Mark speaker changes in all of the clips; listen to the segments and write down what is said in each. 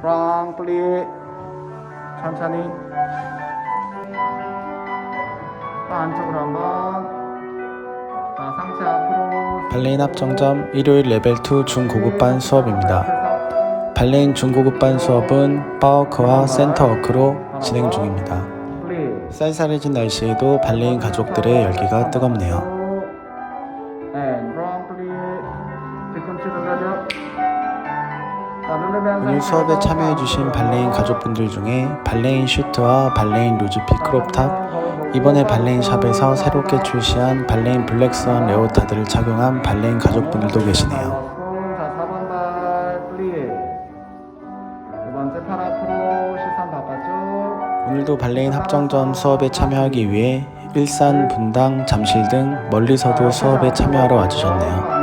Speaker 1: 프랑플리 천천히 또 안쪽으로 한번 자 상체 앞으로
Speaker 2: 발레인 합정점 일요일 레벨 2 중고급반 수업입니다. 발레인 중고급반 수업은 파워크와 센터워크로 진행 중입니다.
Speaker 1: 플리
Speaker 2: 쌀쌀해진 날씨에도 발레인 가족들의 열기가 뜨겁네요. 오늘 수업에 참여해주신 발레인 가족분들 중에 발레인 슈트와 발레인 루즈 피크롭탑, 이번에 발레인 샵에서 새롭게 출시한 발레인 블랙스완 레오타드를 착용한 발레인 가족분들도 계시네요.
Speaker 1: 자 4번 발 플리 두 번째 팔 앞으로 시선 바깥쪽
Speaker 2: 오늘도 발레인 합정점 수업에 참여하기 위해 일산, 분당, 잠실 등 멀리서도 수업에 참여하러 와주셨네요.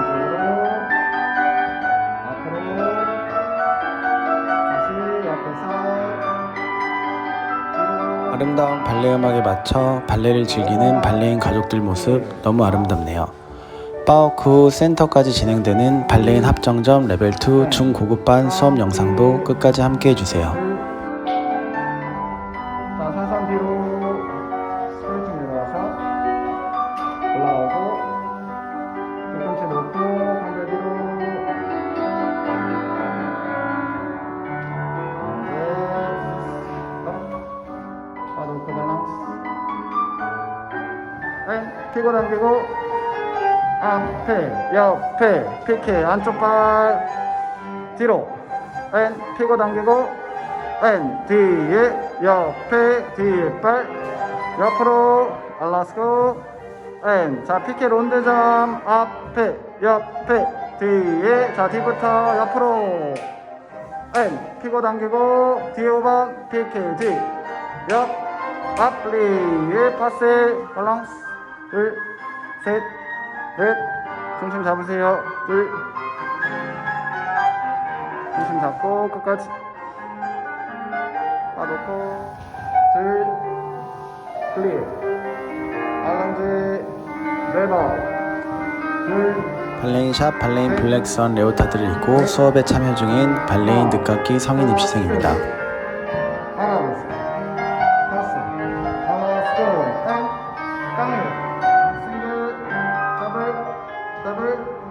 Speaker 2: 발레 음악에 맞춰 발레를 즐기는 발레인 가족들 모습 너무 아름답네요. 후 센터까지 진행되는 발레인 합정점 레벨 2 중고급반 수업 영상도 끝까지 함께 해주세요.
Speaker 1: 피고 당기고 앞에 옆에 피케 안쪽 발 뒤로. 왼 피고 당기고 왼 뒤에 옆에 뒤에 발 옆으로. 알라스고. 왼자 피케 론드점 앞에 옆에 뒤에. 자 뒤부터 옆으로. 왼 피고 당기고 뒤에 5번 피케 뒤옆 앞리 파스. 밸런스 둘 셋 넷. 중심 잡으세요. 둘. 중심 잡고 끝까지. 빠 놓고. 둘. 클리어. 알랑지 네번. 둘.
Speaker 2: 발레인 샵 발레인 블랙스완 레오타드를 입고 수업에 참여 중인 발레인 늦깎이 성인 입시생입니다.
Speaker 1: 더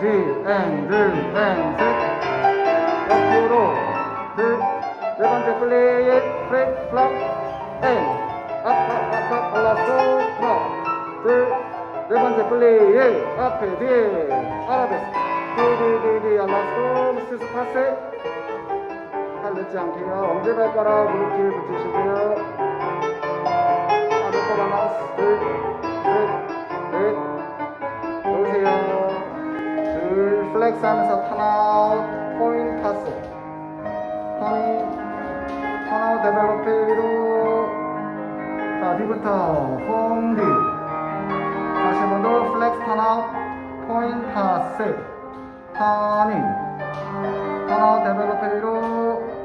Speaker 1: 땡뒤 땡둘땡셋 옆으로 둘, 네 번째 플레이 플레이 플랍 앤 앞앞앞앞 올라서 플랍 둘, 네 번째 플레이 앞에 뒤에. 아라베스 뒤뒤뒤뒤 알라스고 스스 파세. 팔 넣지 않게요. 엄지발가락 무릎 뒤에 붙이시고요. 아르코 바나스 303에서 턴아웃 코인 파스. 턴, 턴아웃 데벨로페이로. 자 뒤부터 홈디. 다시 한번더 플렉스 턴아웃 코인 파스. 턴인 턴아웃 데벨로페이로.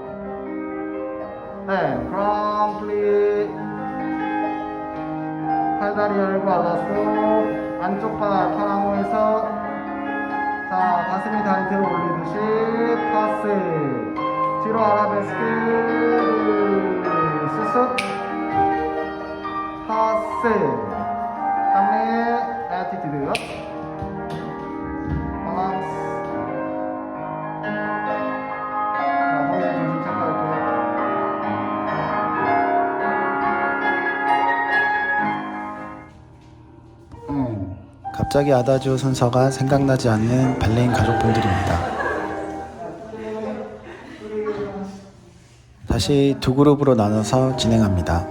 Speaker 1: 네 프롬플리 팔다리 열고 알라스 안쪽 발 턴아웃에서 자 가슴이 들어 올리듯이 파스 뒤로 아라베스크 다섯 하세 땅내의 에티튜드
Speaker 2: 갑자기 아다지오 순서가 생각나지 않는 발레인 가족분들입니다. 다시 두 그룹으로 나눠서 진행합니다.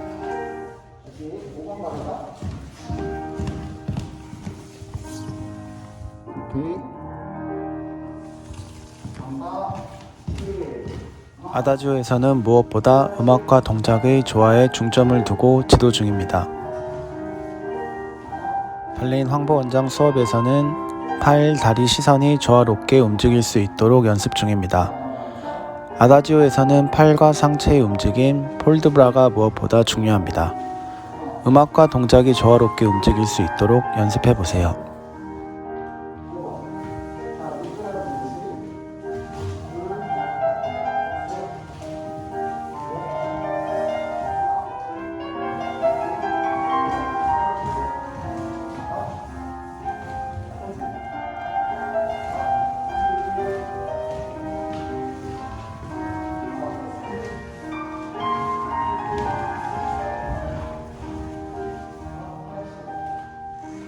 Speaker 2: 아다지오에서는 무엇보다 음악과 동작의 조화에 중점을 두고 지도 중입니다. 발레인 황보 원장 수업에서는 팔, 다리, 시선이 조화롭게 움직일 수 있도록 연습 중입니다. 아다지오에서는 팔과 상체의 움직임, 폴드 브라가 무엇보다 중요합니다. 음악과 동작이 조화롭게 움직일 수 있도록 연습해 보세요.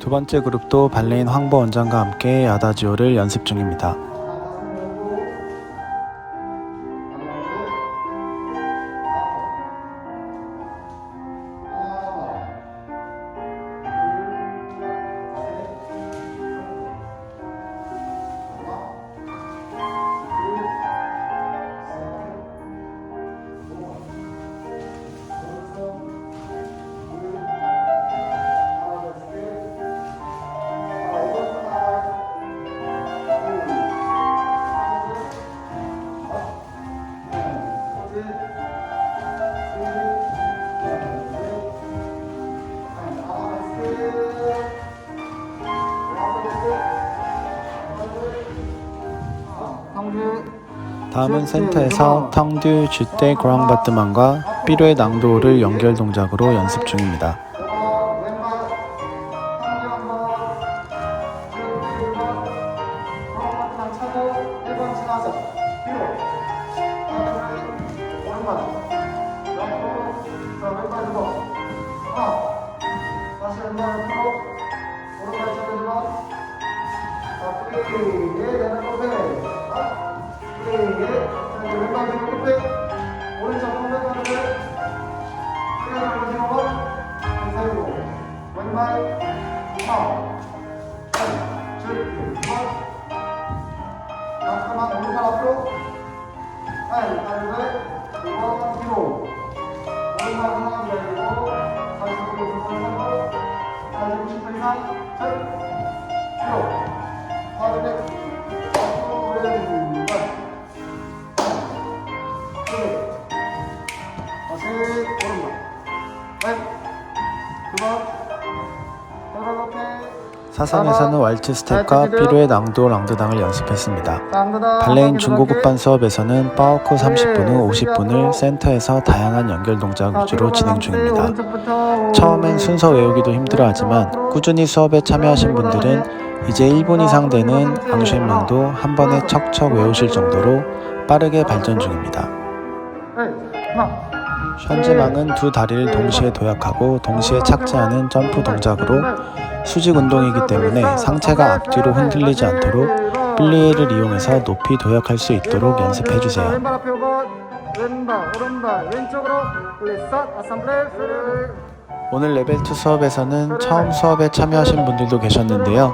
Speaker 2: 두 번째 그룹도 발레인 황보 원장과 함께 아다지오를 연습 중입니다. 다음은 센터에서 텅듀 주대 그랑바트만과 삐로의 낭도를 연결 동작으로 연습 중입니다.
Speaker 1: 다시 옆으로 오른발 자, 프리 예,
Speaker 2: 사선에서는 왈츠 스텝과 삐로의 낭도 랑드당을 연습했습니다. 발레인 중고급반 수업에서는 파워크 30분 후 50분을 센터에서 다양한 연결 동작 위주로 진행 중입니다. 처음엔 순서 외우기도 힘들어하지만 꾸준히 수업에 참여하신 분들은 이제 1분 이상 되는 앙쉐명도 한 번에 척척 외우실 정도로 빠르게 발전 중입니다.
Speaker 1: 하나.
Speaker 2: 션지망은 두 다리를 동시에 도약하고 동시에 착지하는 점프 동작으로 수직 운동이기 때문에 상체가 앞뒤로 흔들리지 않도록 플리에를 이용해서 높이 도약할 수 있도록 연습해 주세요.
Speaker 1: 왼발 앞에 5번 왼발 오른발 왼쪽으로 플리스앗 아sam블레 프리
Speaker 2: 오늘 레벨 2 수업에서는 처음 수업에 참여하신 분들도 계셨는데요.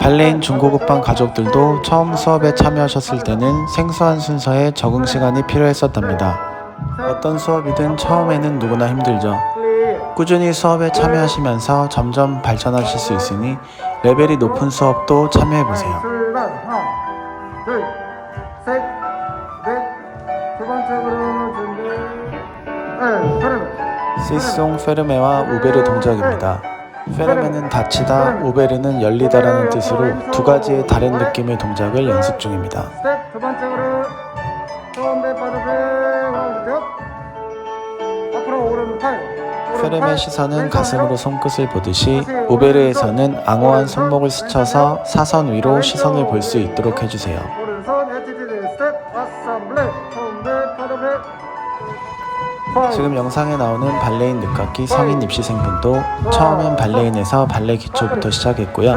Speaker 2: 발레인 중고급반 가족들도 처음 수업에 참여하셨을 때는 생소한 순서에 적응 시간이 필요했었답니다. 어떤 수업이든 처음에는 누구나 힘들죠. 꾸준히 수업에 참여하시면서 점점 발전하실 수 있으니 레벨이 높은 수업도 참여해 보세요.
Speaker 1: 출발 하나 둘 셋 넷 두 번째 그룹 준비. 네
Speaker 2: 시송 페르메와 우베르 동작입니다. 페르메는 닫히다, 우베르는 열리다라는 뜻으로 두 가지의 다른 느낌의 동작을 연습 중입니다.
Speaker 1: 스텝 두 번째 그룹 가운데 바로 배 와주세요 앞으로 오른 팔
Speaker 2: 혈엠의 시선은 가슴으로 손끝을 보듯이 우베르에서는 앙호한 손목을 스쳐서 사선 위로 시선을 볼 수 있도록 해주세요. 지금 영상에 나오는 발레인 늦깎이 성인 입시생분도 처음엔 발레인에서 발레 기초부터 시작했고요.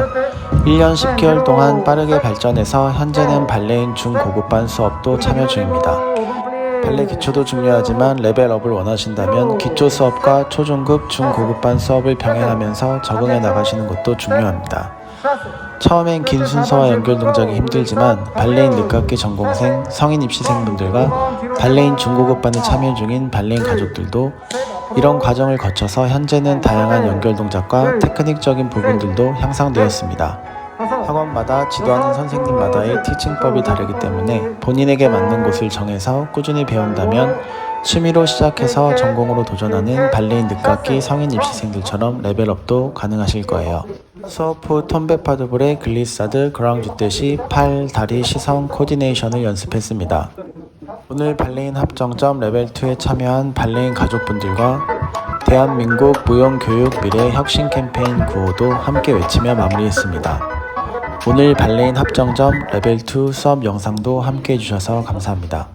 Speaker 2: 1년 10개월 동안 빠르게 발전해서 현재는 발레인 중고급반 수업도 참여 중입니다. 발레 기초도 중요하지만 레벨업을 원하신다면 기초 수업과 초중급 중고급반 수업을 병행하면서 적응해 나가시는 것도 중요합니다. 처음엔 긴 순서와 연결 동작이 힘들지만 발레인 늦깎이 전공생, 성인 입시생분들과 발레인 중고급반에 참여 중인 발레인 가족들도 이런 과정을 거쳐서 현재는 다양한 연결 동작과 테크닉적인 부분들도 향상되었습니다. 학원마다 지도하는 선생님마다의 티칭법이 다르기 때문에 본인에게 맞는 곳을 정해서 꾸준히 배운다면 취미로 시작해서 전공으로 도전하는 발레인 늦깎이 성인 입시생들처럼 레벨업도 가능하실 거예요. 수업 후 톰베파드볼의 글리사드 그랑주 듯이 팔, 다리, 시선 코디네이션을 연습했습니다. 오늘 발레인 합정점 레벨 2에 참여한 발레인 가족분들과 대한민국 무용교육 미래 혁신 캠페인 구호도 함께 외치며 마무리했습니다. 오늘 발레인 합정점 레벨 2 수업 영상도 함께 해주셔서
Speaker 1: 감사합니다.